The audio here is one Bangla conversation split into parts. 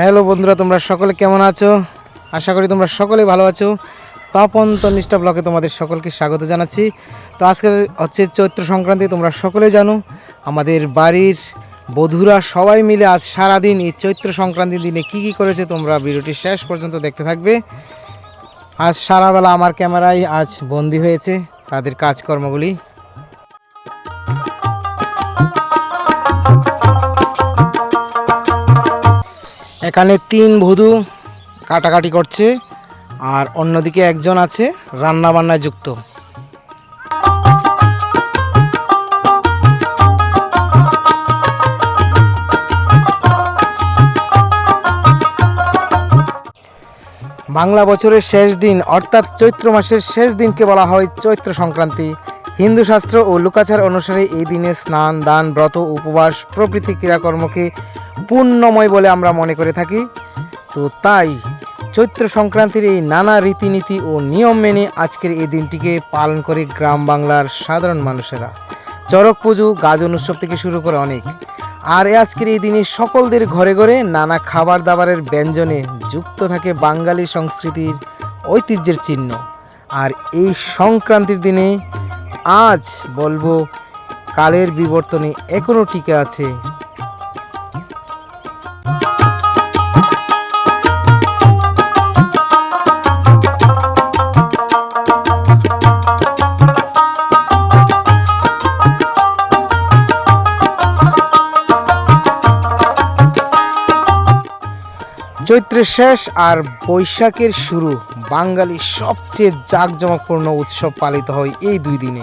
হ্যালো বন্ধুরা, তোমরা সকলে কেমন আছো? আশা করি তোমরা সকলে ভালো আছো। তপন তনিষ্ঠা ব্লকে তোমাদের সকলকে স্বাগত জানাচ্ছি। তো আজকে হচ্ছে চৈত্র সংক্রান্তি, তোমরা সকলে জানো। আমাদের বাড়ির বধুরা সবাই মিলে আজ সারাদিন এই চৈত্র সংক্রান্তির দিনে কি কি করেছে তোমরা ভিডিওটি শেষ পর্যন্ত দেখতে থাকবে। আজ সারাবেলা আমার ক্যামেরায় আজ বন্দি হয়েছে তাদের কাজকর্মগুলি। এখানে তিন বধূ কাটাকাটি করছে, আর অন্যদিকে একজন আছে রান্না বান্নায় যুক্ত। বাংলা বছরের শেষ দিন, অর্থাৎ চৈত্র মাসের শেষ দিনকে বলা হয় চৈত্র সংক্রান্তি। হিন্দু শাস্ত্র ও লুকাচার অনুসারে এই দিনে স্নান, দান, ব্রত, উপবাস, প্রভৃতি ক্রিয়াকর্মকে পুণ্যময় বলে আমরা মনে করে থাকি। তো তাই চৈত্র সংক্রান্তির এই নানা রীতিনীতি ও নিয়ম মেনে আজকের এই দিনটিকে পালন করে গ্রাম বাংলার সাধারণ মানুষেরা। চড়ক পুজো, গাজন উৎসব থেকে শুরু করে অনেক। আর আজকের এই দিনে সকলদের ঘরে ঘরে নানা খাবার দাবারের ব্যঞ্জনে যুক্ত থাকে বাঙালি সংস্কৃতির ঐতিহ্যের চিহ্ন। আর এই সংক্রান্তির দিনে আজ বলব কালের বিবর্তনে এখনও টিকে আছে। চৈত্রের শেষ আর বৈশাখের শুরু। বাঙালির সবচেয়ে জাঁকজমকপূর্ণ উৎসব পালিত হয় এই দুই দিনে।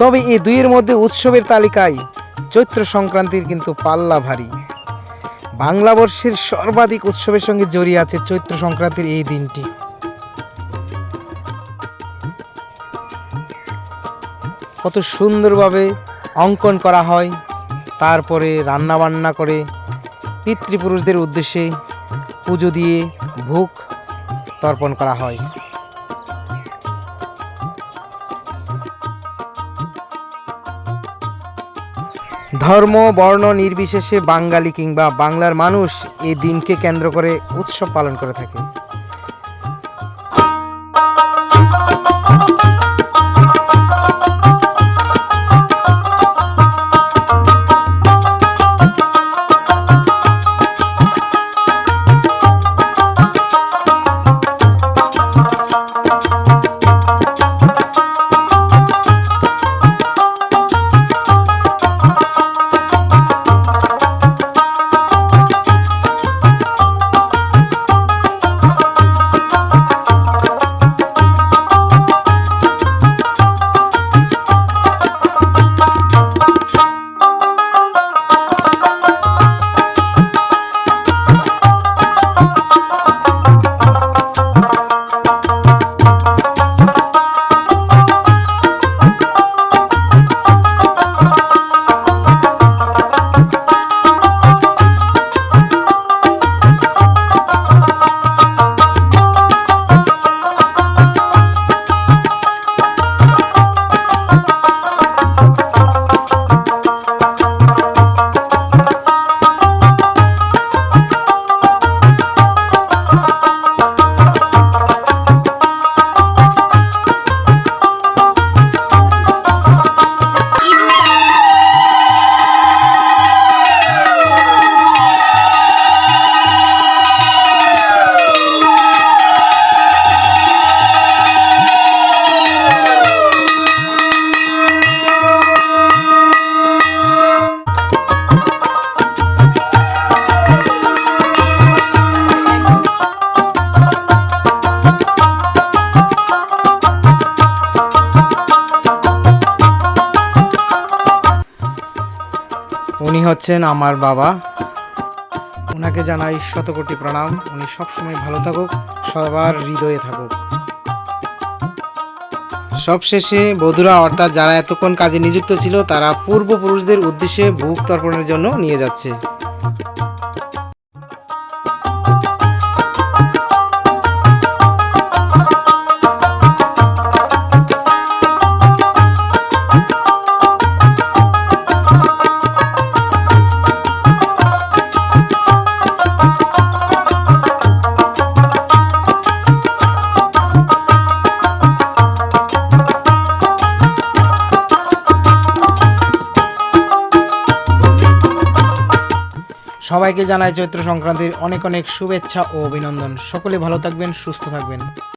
তবে এই দুইয়ের মধ্যে উৎসবের তালিকায় চৈত্র সংক্রান্তির কিন্তু পাল্লা ভারী। বাংলা বর্ষের সর্বাধিক উৎসবের সঙ্গে জড়িয়ে আছে চৈত্র সংক্রান্তির এই দিনটি। কত সুন্দরভাবে অঙ্কন করা হয়, তারপরে রান্না বান্না করে পিতৃপুরুষদের উদ্দেশ্যে পুজো দিয়ে ভোগ তর্পণ করা হয়। ধর্ম, বর্ণ নির্বিশেষে বাঙালি কিংবা বাংলার মানুষ এই দিনকে কেন্দ্র করে উৎসব পালন করে থাকে। হচ্ছেন আমার বাবা। ওনাকে জানাই শতকোটি প্রণাম। উনি সবসময় ভালো থাকুক, সবার হৃদয়ে থাকুক। সবশেষে বধুরা, অর্থাৎ যারা এতক্ষণ কাজে নিযুক্ত ছিল, তারা পূর্বপুরুষদের উদ্দেশ্যে ভোগ তর্পণের জন্য নিয়ে যাচ্ছে। সবাইকে জানাই চৈত্র সংক্রান্তির অনেক অনেক শুভেচ্ছা ও অভিনন্দন। সকলে ভালো থাকবেন সুস্থ থাকবেন।